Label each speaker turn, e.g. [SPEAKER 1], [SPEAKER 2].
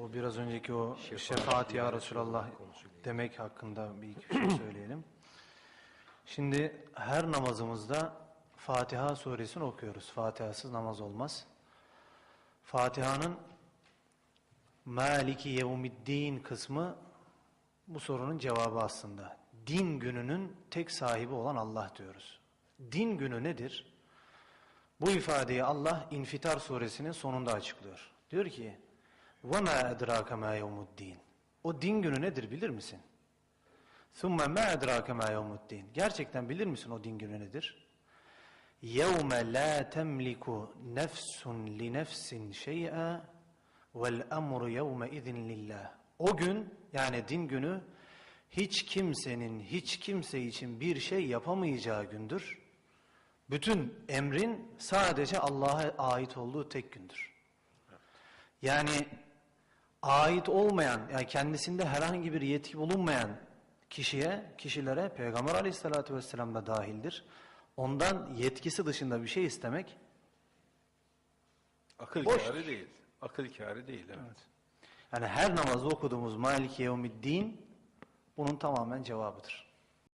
[SPEAKER 1] O biraz önceki o şefaat ya Resulallah demek hakkında bir iki şey söyleyelim. Şimdi her namazımızda Fatiha suresini okuyoruz. Fatihasız namaz olmaz. Fatiha'nın Maliki Yevmiddin kısmı bu sorunun cevabı aslında. Din gününün tek sahibi olan Allah diyoruz. Din günü nedir? Bu ifadeyi Allah İnfitar suresinin sonunda açıklıyor. Diyor ki: "Ve ma edrake ma yevmuddin." O din günü nedir bilir misin? "Thumme ma edrake ma yevmuddin." Gerçekten bilir misin o din günü nedir? "Yevme la temliku nefsun li nefsin şey'a vel emru yevme izin lillah." O gün yani din günü hiç kimsenin hiç kimse için bir şey yapamayacağı gündür. Bütün emrin sadece Allah'a ait olduğu tek gündür. Yani ait olmayan, yani kendisinde herhangi bir yetki bulunmayan kişiye, kişilere Peygamber aleyhissalatü vesselam da dahildir. Ondan yetkisi dışında bir şey istemek
[SPEAKER 2] Akıl
[SPEAKER 1] Boş.
[SPEAKER 2] kârı değil. Akıl kârı değil. Evet.
[SPEAKER 1] yani her namazda okuduğumuz Maliki Yevmiddin bunun tamamen cevabıdır.